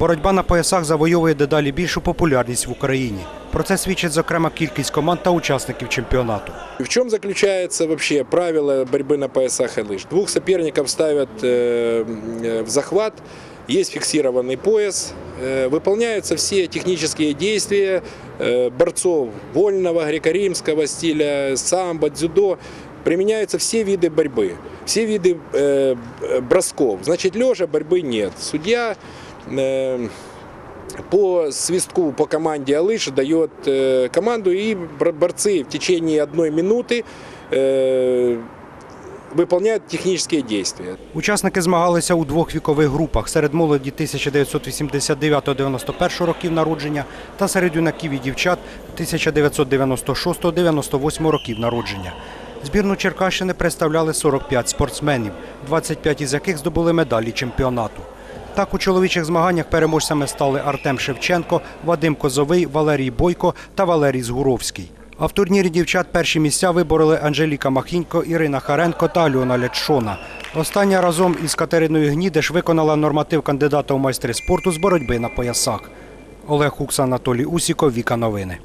Боротьба на поясах завойовує дедалі більшу популярність в Україні. Про це свідчить зокрема кількість команд та учасників чемпіонату. В чем заключается вообще правило борьбы на поясах и лыж? Двух соперников ставят э, э, в захват, есть фиксированный пояс, э, выполняются все технические действия э, борцов вольного, греко-римского стиля, самбо, дзюдо. Применяются все виды борьбы, все виды э, э, бросков. Значит, лежа борьбы нет. Судья э, по свистку по команде Алыш дает э, команду, и бор- борцы в течение одной минуты э, выполняют технические действия. Учасники змагалися у двох вікових групах серед молоді 1989-91 років народження та серед юнаків і дівчат 1996-98 років народження. Збірну Черкащини представляли 45 спортсменів, 25 із яких здобули медалі чемпіонату. Так у чоловічих змаганнях переможцями стали Артем Шевченко, Вадим Козовий, Валерій Бойко та Валерій Згуровський. А в турнірі дівчат перші місця вибороли Анжеліка Махінько, Ірина Харенко та Альона Лячшона. Остання разом із Катериною Гнідеш виконала норматив кандидата у майстри спорту з боротьби на поясах. Олег Хукс, Анатолій Усіков, Віка Новини.